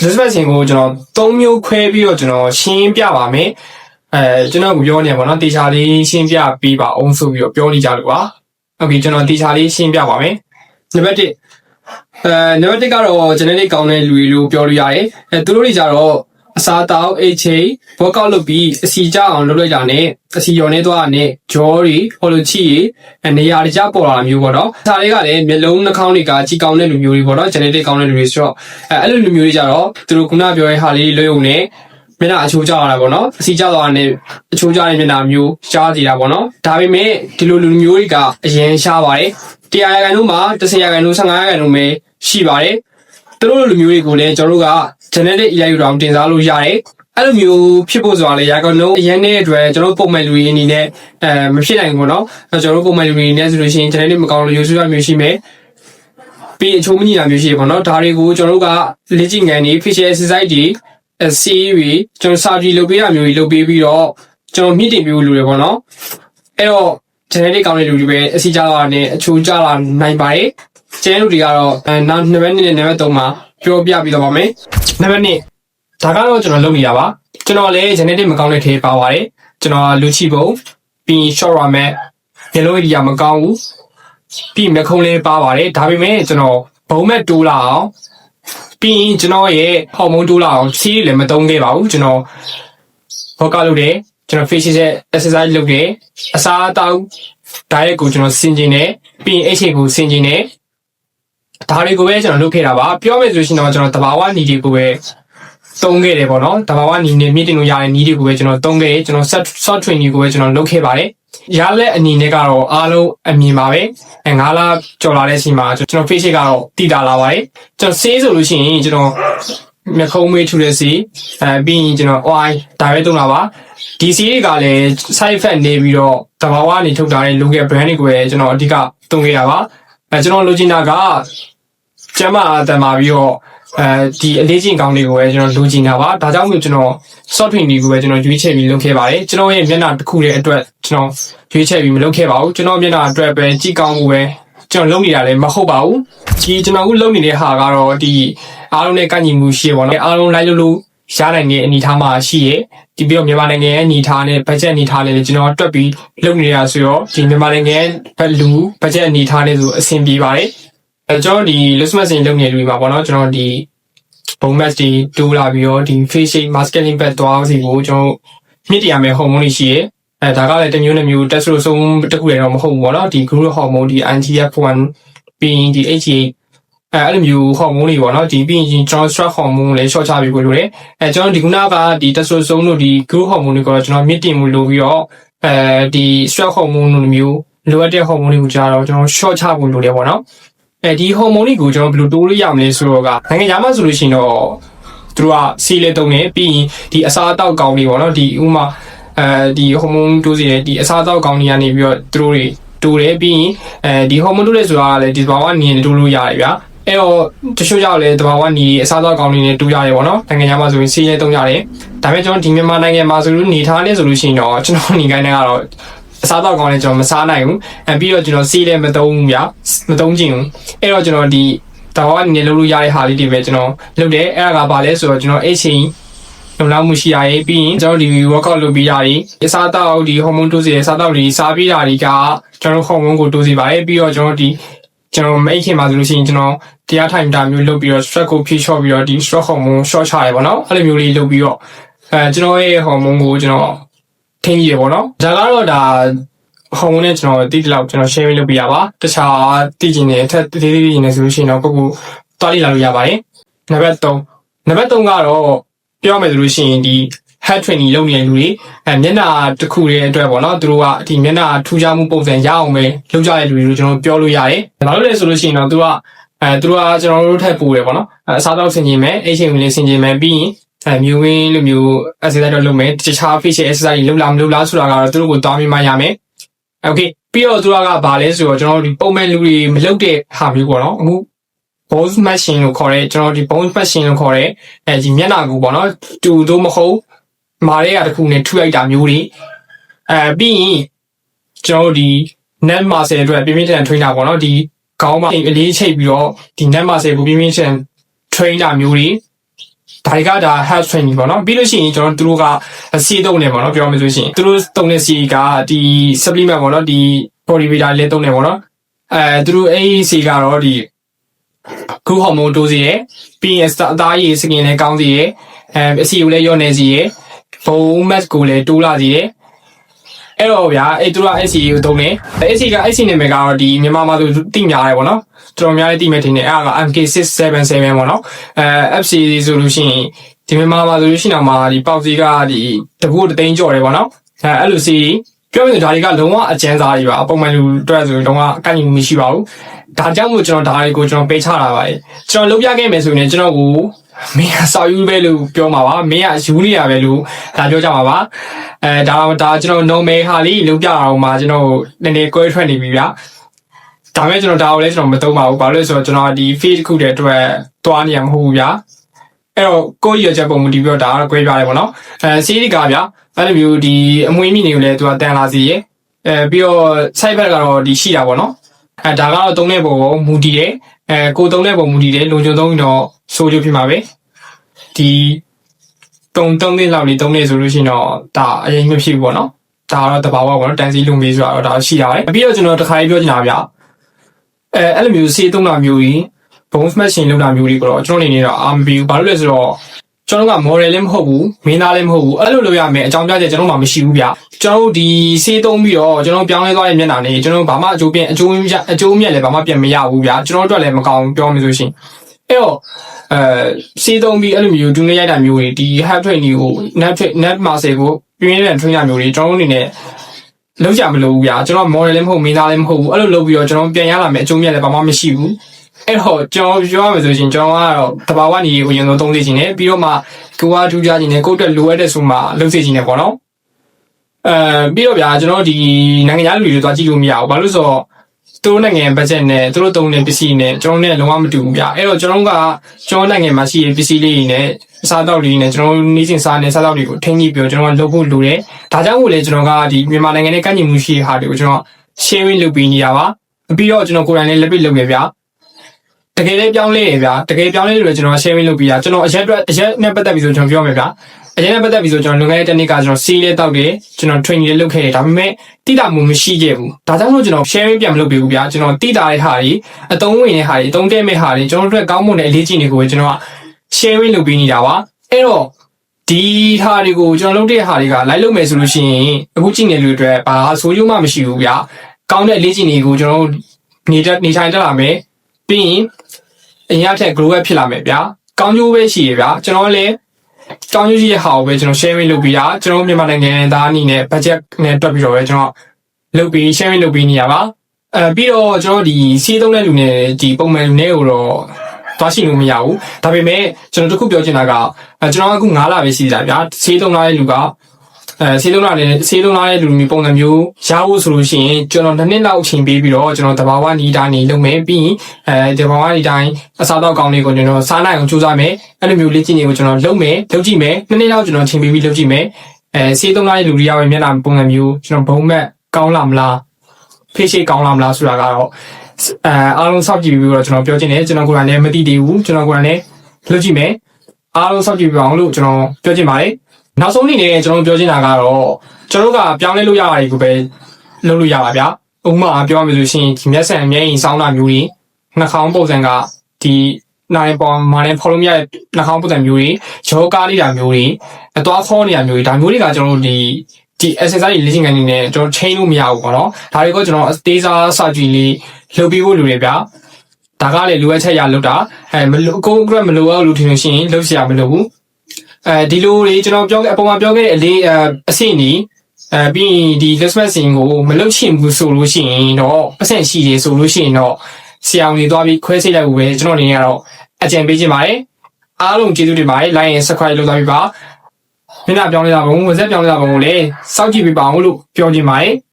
Elizabeth စင်ကိုကျွန်တော်၃မျိုးခွဲပြီးတော့ကျွန်တော်ရှင်းပြပါမယ်အဲကျွန်တော်ကပြောနေပါတော့တေချာလေးရှင်းပြပေးပါအောင်ဆိုပြီးတော့ပြောနေကြလို့ပါโอเคကျွန်တော်တေချာလေးရှင်းပြပါမယ်နံပါတ်1အဲနံပါတ်1ကတော့ genetic ကောင်းတဲ့လူတွေလို့ပြောလို့ရတယ်အဲသူတို့တွေကြတော့ အစားတောက် HA workout လုပ်ပြီးအစီကြအောင်လုပ်လိုက်တာနဲ့အစီရော်နေသွားတာနဲ့ဂျောတွေဟောလိုချီတွေအနေရာတကြပေါ်လာတာမျိုးပေါ့နော်ဒါတွေကလည်းမျက်လုံးနှာခေါင်းတွေကကြီးကောင်းတဲ့လူမျိုးတွေပေါ့နော် genetic ကောင်းတဲ့လူတွေဆိုတော့အဲအဲ့လိုလူမျိုးတွေကြတော့သူတို့ခုနပြောတဲ့ဟာလေးလွတ်ုံနဲ့မျက်နှာအချိုးကျလာတာပေါ့နော်အစီကျသွားတာနဲ့အချိုးကျတဲ့မျက်နှာမျိုးရှားစီတာပေါ့နော်ဒါပေမဲ့ဒီလိုလူမျိုးတွေကအရင်ရှားပါတယ်တရားရခိုင်တို့မှာ10ရာခိုင်တို့15ရာခိုင်တို့ပဲရှိပါတယ် သူတို့လူမျိုးတွေကိုလည်းကျွန်တော်တို့က genetic အရာယူတောင်တင်စားလို့ရတယ်အဲ့လိုမျိုးဖြစ်ဖို့ဆိုတာလေရာခိုင်နှုန်းအရင်နဲ့အတွက်ကျွန်တော်တို့ပုံမှန်လူတွေအနေနဲ့အဲမဖြစ်နိုင်ဘူးပေါ့နော်အဲ့ကျွန်တော်တို့ပုံမှန်လူတွေအနေနဲ့ဆိုလို့ရှိရင် genetic မကောင်းလို့ရိုးစွရမျိုးရှိမယ်ပြီးအချိုးမညီတာမျိုးရှိတယ်ပေါ့နော်ဒါတွေကိုကျွန်တော်တို့ကလေ့ကျင့်ခန်းတွေ facial exercise တွေ SCA တွေကျွန်တော် surgery လုပ်ပေးတာမျိုးတွေလုပ်ပေးပြီးတော့ကျွန်တော်မြင့်တင်ပေးဖို့လိုတယ်ပေါ့နော်အဲ့တော့ genetic ကောင်းတဲ့လူတွေပဲအစီကြလာနဲ့အချိုးကြလာနိုင်ပါတယ် ကျန်လူတွေကတော့အဲနောက်နံပါတ်2နဲ့နံပါတ်3မှာပြောပြပြီးတော့ပါမယ်နံပါတ်1ဒါကတော့ကျွန်တော်လုပ်နေတာပါကျွန်တော်လည်း genetic မကောင်းတဲ့ထဲပါပါတယ်ကျွန်တော်လူချိပုံပြီး short run မဲ့မျက်လုံး area မကောင်းဘူးပြီးမျက်ခုံးလေးပါပါတယ်ဒါပေမဲ့ကျွန်တော်ဘုံမဲ့တိုးလာအောင်ပြီးရင်ကျွန်တော်ရဲ့ဟော်မုန်းတိုးလာအောင်စီးလည်းမသုံးခဲ့ပါဘူးကျွန်တော်ဘောကလုပ်တယ်ကျွန်တော် facial exercise လုပ်တယ်အစားအသောက် diet ကိုကျွန်တော်ဆင်ကျင်တယ်ပြီးရင် HA ကိုဆင်ကျင်တယ် ဒါတွေကိုပဲကျွန်တော်လုပ်ခဲ့တာပါပြောမယ်ဆိုရှင်တော့ကျွန်တော်တဘာဝနီတွေကိုပဲသုံးခဲ့တယ်ပေါ့နော်တဘာဝနီနဲ့မြင့်တင်လို့ရတဲ့နီးတွေကိုပဲကျွန်တော်သုံးခဲ့တယ်ကျွန်တော် set short training ကိုပဲကျွန်တော်လုပ်ခဲ့ပါတယ်ရလက်အနေနဲ့ကတော့အားလုံးအမြင်ပါပဲအဲ9လကျော်လာတဲ့အချိန်မှာကျွန်တော် face ကတော့တည်တာလာပါတယ်ကျွန်တော် save ဆိုလို့ရှိရင်ကျွန်တော်မျက်ခုံးမေးထူတဲ့စီအဲပြီးရင်ကျွန်တော် OI ဒါပဲသုံးတာပါဒီစီတွေကလည်း side effect နေပြီးတော့တဘာဝနေထုတ်ထားတဲ့ local brand တွေကိုပဲကျွန်တော်အဓိကသုံးခဲ့တာပါ အဲကျွန်တော်လိုချင်တာကကျမ်းမာအတန်မာပြီးတော့အဲဒီအလေးချင်းကောင်းတွေကိုပဲကျွန်တော်လိုချင်တာပါဒါကြောင့်မို့ကျွန်တော် soft training တွေကိုပဲကျွန်တော်ရွေးချယ်ပြီးလုပ်ခဲ့ပါတယ်ကျွန်တော်ရဲ့မျက်နှာတစ်ခုရဲ့အတွက်ကျွန်တော်ရွေးချယ်ပြီးမလုပ်ခဲ့ပါဘူးကျွန်တော်မျက်နှာအတွက်ပဲကြည့်ကောင်းမှုပဲကျွန်တော်လုပ်နေတာလည်းမဟုတ်ပါဘူးဒီကျွန်တော်အခုလုပ်နေတဲ့ဟာကတော့ဒီအားလုံးနဲ့ကန့်ညီမှုရှိရပါတော့အားလုံးလိုက်လို့လို့ ရနိုင်တဲ့အနေအထားမှာရှိရဒီပြီးတော့မြန်မာနိုင်ငံရဲ့အနေအထားနဲ့ budget အနေအထားနဲ့ကျွန်တော်တွက်ပြီးလုပ်နေတာဆိုတော့ဒီမြန်မာနိုင်ငံရဲ့ဘက်လူ budget အနေအထားနဲ့ဆိုအဆင်ပြေပါတယ်အဲကျွန်တော်ဒီ list message လုပ်နေလူတွေမှာပေါ့နော်ကျွန်တော်ဒီ bone mass တွေတိုးလာပြီးတော့ဒီ face shape masculine back သွားစီကိုကျွန်တော်မြင့်တရားမဲ့ hormone တွေရှိရဲအဲဒါကလည်းတစ်မျိုးတစ်မျိုး testosterone တစ်ခုလည်းတော့မဟုတ်ဘူးပေါ့နော်ဒီ growth hormone ဒီ IGF-1 ပြီးရင်ဒီ HGH အဲအဲ့လိုမျိုး hormone တွေပေါ့နော်ဒီပြီးရင် testosterone hormone လည်း short ချပြီးကိုလိုတယ်အဲကျွန်တော်ဒီခုနကဒီ testosterone တို့ဒီ growth hormone တွေကိုကျွန်တော်မြင့်တင်မှုလိုပြီးတော့အဲဒီ stress hormone လိုမျိုးလိုအပ်တဲ့ hormone တွေကိုကြာတော့ကျွန်တော် short ချဖို့လိုတယ်ပေါ့နော်အဲဒီဟော်မုန်းတွေကိုကျွန်တော်ဘယ်လိုတိုးလို့ရမလဲဆိုတော့ကနိုင်ငံခြားမှာဆိုလို့ရှိရင်တော့သူတို့ကစီးလေတုံးနေပြီးရင်ဒီအစားအသောက်ကောင်းတွေပေါ့နော်ဒီဥမာအဲဒီဟော်မုန်းတိုးစီတဲ့ဒီအစားအသောက်ကောင်းတွေကနေပြီးတော့သူတို့တွေတိုးတယ်ပြီးရင်အဲဒီဟော်မုန်းတိုးတဲ့ဆိုတာကလည်းဒီဘာဝနီနဲ့တိုးလို့ရတယ်ဗျာ အဲ့တော့တချို့ကြောင့်လည်းတဘာဝနီအစားအသောက်ကောင်းတွေနဲ့တိုးရတယ်ပေါ့နော်နိုင်ငံခြားမှာဆိုရင်စီးလေတုံးရတယ်ဒါပေမဲ့ကျွန်တော်ဒီမြန်မာနိုင်ငံမှာဆိုလို့နေထားနေဆိုလို့ရှိရင်တော့ကျွန်တော်နေခိုင်းတဲ့ကတော့အစားတော့ကောင်းလဲကျွန်တော်မစားနိုင်ဘူးအဲပြီးတော့ကျွန်တော်စီးလည်းမသုံးဘူးဗျာမသုံးချင်ဘူးအဲ့တော့ကျွန်တော်ဒီတောင်းအနေနဲ့လုပ်လို့ရတဲ့ဟာလေးတွေပဲကျွန်တော်လုပ်တယ်အဲ့ဒါကဘာလဲဆိုတော့ကျွန်တော်အဲ့ချိန်လုံလောက်မှုရှိရရေးပြီးရင်ကျွန်တော်ဒီ workout လုပ်ပြီးတာဒီအစားတောက်ဒီ hormone dose ရဲ့စားတောက်ဒီစားပြီးတာတွေကကျွန်တော် hormone ကို dose ပါတယ်ပြီးတော့ကျွန်တော်ဒီ ကျွန်တော်မိတ်ခင်မှာဆိုလို့ရှိရင်ကျွန်တော်တရားထိုင်တာမျိုးလုပ်ပြီးတော့ stress ကိုဖြည့်လျှော့ပြီးတော့ဒီ stress hormone short ချရပါတော့အဲ့လိုမျိုးလေးလုပ်ပြီးတော့အဲကျွန်တော်ရဲ့ hormone ကိုကျွန်တော်ထင်းကြီးရပေါ့နော်ဒါကတော့ဒါဟော်မုန်းနဲ့ကျွန်တော်တိတိလောက်ကျွန်တော် share လုပ်ပြရပါတခြားတည်ကျင်နေအထက်တည်တည်တည်နေဆိုလို့ရှိရင်တော့ကိုကိုတွားလိလာလို့ရပါတယ်နံပါတ်3နံပါတ်3ကတော့ပြောမယ်ဆိုလို့ရှိရင်ဒီ head training လုပ်နေတဲ့လူတွေအဲမျက်နှာတစ်ခုရဲ့အတွက်ပေါ့နော်သူတို့ကဒီမျက်နှာထူးခြားမှုပုံစံရအောင်ပဲလုပ်ကြတဲ့လူတွေကိုကျွန်တော်ပြောလို့ရတယ်ဘာလို့လဲဆိုလို့ရှိရင်တော့သူကအဲသူတို့ကကျွန်တော်တို့ထက်ပိုတယ်ပေါ့နော်အစားတော့ဆင်ခြင်မယ်အိတ်ချိန်ဝင်လေးဆင်ခြင်မယ်ပြီးရင်အဲမျိုးဝင်းလိုမျိုး exercise တော့လုပ်မယ်တခြား facial exercise လုပ်လားမလုပ်လားဆိုတာကတော့သူတို့ကိုတောင်းမိမှရမယ်โอเคပြီးတော့သူကဘာလဲဆိုတော့ကျွန်တော်တို့ဒီပုံမှန်လူတွေမလုပ်တဲ့ဟာမျိုးပေါ့နော်အခု bones machine လို့ခေါ်တဲ့ကျွန်တော်ဒီ bones machine လို့ခေါ်တဲ့အဲဒီမျက်နှာကူပေါ့နော်တူတို့မဟုတ် မာရဲရတစ်ခုနဲ့ထုလိုက်တာမျိုးတွေအဲပြီးရင်ကျွန်တော်တို့ဒီ net muscle အတွက်ပြင်းပြင်းထန်ထန် train တာပေါ့နော်ဒီခေါင်းမှာအလေးချိတ်ပြီးတော့ဒီ net muscle ကိုပြင်းပြင်းထန် train တာမျိုးတွေဒါတွေကဒါ health training ပေါ့နော်ပြီးလို့ရှိရင်ကျွန်တော်တို့ကစီးတုံးနေပေါ့နော်ပြောမယ်ဆိုရှင်သူတို့တုံးတဲ့စီကဒီ supplement ပေါ့နော်ဒီ body builder လေးတုံးနေပေါ့နော်အဲသူတို့အဲ့ဒီစီကတော့ဒီခုဟော်မုန်းတိုးစီရယ်ပြီးရင်အသားရည်စကင်လည်းကောင်းစီရယ်အဲအစီကိုလည်းညော့နေစီရယ် bone mass ကိုလည်းတိုးလာစီရယ်အဲ့တော့ဗျာအဲ့သူတို့က SC ကိုတုံးနေအဲ့ SC က SC နာမည်ကတော့ဒီမြန်မာမှာသူတိများတယ်ပေါ့နော်တော်တော်များလေးတိမဲ့ထင်တယ်အဲ့ဒါက MK677 ပေါ့နော်အဲ FC ဆိုလို့ရှိရင်ဒီမြန်မာမှာဆိုလို့ရှိရင်တော့မှဒီပေါက်စီကဒီတကူတသိန်းကျော်တယ်ပေါ့နော်အဲအဲ့လိုစီပြောရင်ဒါတွေကလုံးဝအကျဉ်းစားတွေပါအပုံမှန်လူအတွက်ဆိုရင်တော့အကန့်အညီမှုမရှိပါဘူးဒါကြောင့်မို့ကျွန်တော်ဒါတွေကိုကျွန်တော်ပေးချတာပါတယ်ကျွန်တော်လုပ်ပြခဲ့မယ်ဆိုရင်ကျွန်တော်ကို မင်းကစာယူပဲလို့ပြောမှာပါမင်းကယူနေရပဲလို့ဒါပြောကြမှာပါအဲဒါဒါကျွန်တော် normal ဟာလေးလုပ်ပြအောင်မှာကျွန်တော်နည်းနည်းကွဲထွက်နေပြီဗျာဒါပေမဲ့ကျွန်တော်ဒါကိုလည်းကျွန်တော်မသုံးပါဘူးဘာလို့လဲဆိုတော့ကျွန်တော်ဒီ feed တစ်ခုတည်းအတွက်တွားနေရမှာမဟုတ်ဘူးဗျာအဲ့တော့ကိုယ့်ရချက်ပုံမူတည်ပြီးတော့ဒါကတော့ကွဲပြားတယ်ပေါ့နော်အဲစီးရီကဗျာအဲ့လိုမျိုးဒီအမွေးမိတွေကိုလည်းသူကတန်လာစီရယ်အဲပြီးတော့ side back ကတော့ဒီရှိတာပေါ့နော်အဲဒါကတော့သုံးတဲ့ပုံကိုမူတည်တယ်အဲကိုသုံးတဲ့ပုံမူတည်တယ်လုံခြုံသုံးရင်တော့ ဆိုးကျဖြစ်မှာပဲဒီတုံတုံးလေးလောက်လေးတုံးနေဆိုလို့ရှိရင်တော့ဒါအရင်မဖြစ်ဘူးပေါ့နော်ဒါကတော့တဘာဝပေါ့နော်တန်စီလုံမေးဆိုတာတော့ဒါရှိတာပဲပြီးတော့ကျွန်တော်တစ်ခါလေးပြောချင်တာဗျအဲအဲ့လိုမျိုးစေးသုံးတာမျိုးကြီး bone smashing လုပ်တာမျိုးတွေကိုတော့ကျွန်တော်အနေနဲ့တော့အာမပြီးဘူးဘာလို့လဲဆိုတော့ကျွန်တော်က model လည်းမဟုတ်ဘူးမင်းသားလည်းမဟုတ်ဘူးအဲ့လိုလုပ်ရမယ်အကြောင်းပြချက်ကျွန်တော်မှမရှိဘူးဗျကျွန်တော်တို့ဒီစေးသုံးပြီးတော့ကျွန်တော်ပြောင်းလဲသွားတဲ့မျက်နှာနေကျွန်တော်ဘာမှအကျိုးပြအကျိုးအကျိုးမြတ်လည်းဘာမှပြန်မရဘူးဗျကျွန်တော်တို့အတွက်လည်းမကောင်းပြောမှဆိုရှင်အဲ့တော့ အဲစေးသုံးပြီးအဲ့လိုမျိုးဒူးနေရိုက်တာမျိုးတွေဒီ half training ကို net net muscle ကိုပြင်းတဲ့ trainer မျိုးတွေကျွန်တော်တို့အနေနဲ့လောက်ကြမလို့ဘူးဗျာကျွန်တော် model လည်းမဟုတ်မင်းသားလည်းမဟုတ်ဘူးအဲ့လိုလုပ်ပြီးတော့ကျွန်တော်ပြန်ရလာမယ်အကျိုးမြတ်လည်းဘာမှမရှိဘူးအဲ့တော့ကျွန်တော်ပြောရမယ်ဆိုရင်ကျွန်တော်ကတော့တဘာဝနေကိုရင်ဆုံးသုံးသိချင်တယ်ပြီးတော့မှကိုကထူးခြားခြင်းနဲ့ကိုယ့်အတွက်လိုအပ်တဲ့ဆိုမှလုပ်သိချင်တယ်ပေါ့နော်အဲပြီးတော့ဗျာကျွန်တော်ဒီနိုင်ငံခြားလူတွေသွားကြည့်လို့မရဘူးဘာလို့ဆိုတော့ သူတို့နိုင်ငံဘတ်ဂျက်နဲ့သူတို့သုံးတဲ့ပစ္စည်းနဲ့ကျွန်တော်နဲ့လုံးဝမတူဘူးဗျာအဲ့တော့ကျွန်တော်ကကျွန်တော်နိုင်ငံမှာရှိတဲ့ပစ္စည်းလေးတွေနဲ့စားတော့တွေနဲ့ကျွန်တော်နေချင်းစားနေစားတော့တွေကိုထိန်းကြည့်ပြီးတော့ကျွန်တော်ကလုပ်ဖို့လိုတယ်ဒါကြောင့်မို့လဲကျွန်တော်ကဒီမြန်မာနိုင်ငံနဲ့ကန့်ညီမှုရှိတဲ့ဟာတွေကိုကျွန်တော် sharing လုပ်ပေးနေရပါပြီးတော့ကျွန်တော်ကိုယ်တိုင်လည်းလက်တွေ့လုပ်ရဗျာတကယ်လည်းပြောင်းလဲရဗျာတကယ်ပြောင်းလဲလို့ကျွန်တော် sharing လုပ်ပြီးတာကျွန်တော်အရက်အတွက်အရက်နဲ့ပတ်သက်ပြီးဆိုကျွန်တော်ပြောမယ်ဗျာ အရက်နဲ့ပတ်သက်ပြီးဆိုကျွန်တော်လွန်ခဲ့တဲ့တစ်နှစ်ကကျွန်တော်စီးလေးတောက်တယ်ကျွန်တော် training လေးလုပ်ခဲ့တယ်ဒါပေမဲ့တိတာမှုမရှိခဲ့ဘူးဒါကြောင့်မို့ကျွန်တော် sharing ပြန်မလုပ်ပေးဘူးဗျာကျွန်တော်တိတာတဲ့ဟာတွေအသုံးဝင်တဲ့ဟာတွေအသုံးတဲ့မဲ့ဟာတွေကျွန်တော်တို့အတွက်ကောင်းမွန်တဲ့အလေးချိန်တွေကိုပဲကျွန်တော်က sharing လုပ်ပေးနေတာပါအဲ့တော့ဒီဟာတွေကိုကျွန်တော်လုပ်တဲ့ဟာတွေက live လုပ်မယ်ဆိုလို့ရှိရင်အခုကြည့်နေလူတွေအတွက်ဘာဆိုးကျိုးမှမရှိဘူးဗျာကောင်းတဲ့အလေးချိန်တွေကိုကျွန်တော်တို့နေတက်နေထိုင်တက်လာမယ်ပြီးရင်အရင်အထက် grow up ဖြစ်လာမယ်ဗျာကောင်းကျိုးပဲရှိရဗျာကျွန်တော်လည်း ကောင်းကျိုးရှိတဲ့ဟာကိုပဲကျွန်တော် sharing လုပ်ပြီးတာကျွန်တော်မြန်မာနိုင်ငံသားအနေနဲ့ budget နဲ့တွက်ပြီးတော့ပဲကျွန်တော်လုပ်ပြီး sharing လုပ်ပြီးနေရပါအဲပြီးတော့ကျွန်တော်ဒီစီးသုံးတဲ့လူနဲ့ဒီပုံမှန်လူနဲ့ကိုတော့သွားရှိလို့မရဘူးဒါပေမဲ့ကျွန်တော်တခုပြောချင်တာကအဲကျွန်တော်ကအခု9လပဲရှိတာဗျာစီးသုံးလာတဲ့လူက အဲဆေးလုံးလာတဲ့ဆေးလုံးလာတဲ့လူမျိုးပုံစံမျိုးရဖို့ဆိုလို့ရှိရင်ကျွန်တော်နှစ်နှစ်လောက်အချိန်ပေးပြီးတော့ကျွန်တော်တဘာဝနီးတိုင်းနေလုပ်မယ်ပြီးရင်အဲတဘာဝနီးတိုင်းအစားတော့ကောင်းလေးကိုကျွန်တော်စားနိုင်အောင်ကြိုးစားမယ်အဲ့လိုမျိုးလေ့ကျင့်တွေကိုကျွန်တော်လုပ်မယ်လုပ်ကြည့်မယ်နှစ်နှစ်လောက်ကျွန်တော်အချိန်ပေးပြီးလုပ်ကြည့်မယ်အဲဆေးသုံးလာတဲ့လူတွေရောက်ရင်မျက်နှာပုံစံမျိုးကျွန်တော်ဘုံမဲ့ကောင်းလာမလားဖေးရှိကောင်းလာမလားဆိုတာကတော့အဲအားလုံးစောင့်ကြည့်ပြီးတော့ကျွန်တော်ပြောချင်တယ်ကျွန်တော်ကိုယ်တိုင်လည်းမသိသေးဘူးကျွန်တော်ကိုယ်တိုင်လည်းလုပ်ကြည့်မယ်အားလုံးစောင့်ကြည့်ပြအောင်လို့ကျွန်တော်ပြောချင်ပါတယ် နောက်ဆုံးအနေနဲ့ကျွန်တော်ပြောချင်တာကတော့ကျွန်တော်ကပြောင်းလဲလို့ရတာတွေကိုပဲလုပ်လို့ရပါဗျာဥပမာပြောရမယ်ဆိုရှင်ဒီမျက်စံအမျက်ရင်စောင်းတာမျိုးတွေနှာခေါင်းပုံစံကဒီနိုင်ပေါ်မာနေဖော်လို့မရတဲ့နှာခေါင်းပုံစံမျိုးတွေယောဂလေးတာမျိုးတွေအသွားခေါ်နေတာမျိုးတွေဒါမျိုးတွေကကျွန်တော်တို့ဒီဒီ exercise တွေလေ့ကျင့်ခိုင်းနေတယ်ကျွန်တော် chain လို့မရဘူးပေါ့နော်ဒါတွေကိုကျွန်တော်အသေးစားစာကြည့်လေးလုပ်ပြီးဖို့လိုတယ်ဗျာဒါကလည်းလိုအပ်ချက်ရလောက်တာအဲမလို့အကုန်အကမလို့အောင်လို့ထင်လို့ရှိရင်လုပ်စရာမလိုဘူး အဲဒီလိုတွေကျွန်တော်ပြောခဲ့အပေါ်မှာပြောခဲ့တဲ့အလေးအအဆင့်နီအဲပြီးရင်ဒီ Christmas scene ကိုမလုပ်ချင်ဘူးဆိုလို့ရှိရင်တော့ပတ်စံရှိတယ်ဆိုလို့ရှိရင်တော့ဆရာဝန်တွေသွားပြီးခွဲစိတ်လိုက်ဖို့ပဲကျွန်တော်အနေနဲ့ကတော့အကြံပေးချင်ပါတယ်အားလုံးကျေးဇူးတင်ပါတယ် like and subscribe လုပ်သွားပြီးပါမျက်နှာပြောင်းလဲတာဘုံဝက်ဆက်ပြောင်းလဲတာဘုံကိုလည်းစောင့်ကြည့်ပေးပါအောင်လို့ပြောချင်ပါတယ်